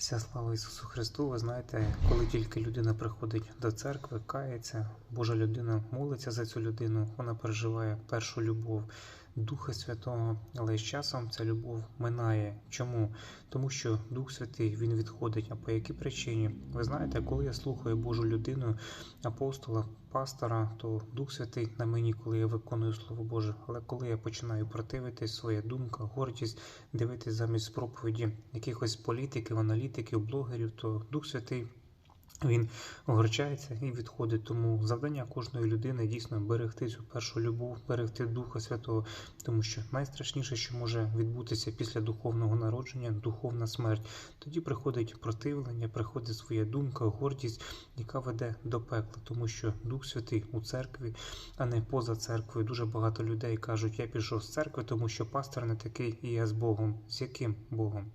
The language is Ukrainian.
Вся слава Ісусу Христу, ви знаєте, коли тільки людина приходить до церкви, кається, Божа людина молиться за цю людину, вона переживає першу любов Духа Святого, але з часом ця любов минає. Чому? Тому що Дух Святий він відходить. А по якій причині? Ви знаєте, коли я слухаю Божу людину, апостола, пастора, то Дух Святий на мені, коли я виконую Слово Боже. Але коли я починаю противитись, своя думка, гордість, дивитись замість проповіді якихось політиків, аналітиків, блогерів, то Дух Святий. Він огорчається і відходить. Тому завдання кожної людини дійсно берегти цю першу любов, берегти Духа Святого, тому що найстрашніше, що може відбутися після духовного народження, духовна смерть. Тоді приходить противлення, приходить своя думка, гордість, яка веде до пекла, тому що Дух Святий у церкві, а не поза церквою. Дуже багато людей кажуть, я пішов з церкви, тому що пастор не такий, і я з Богом. З яким Богом?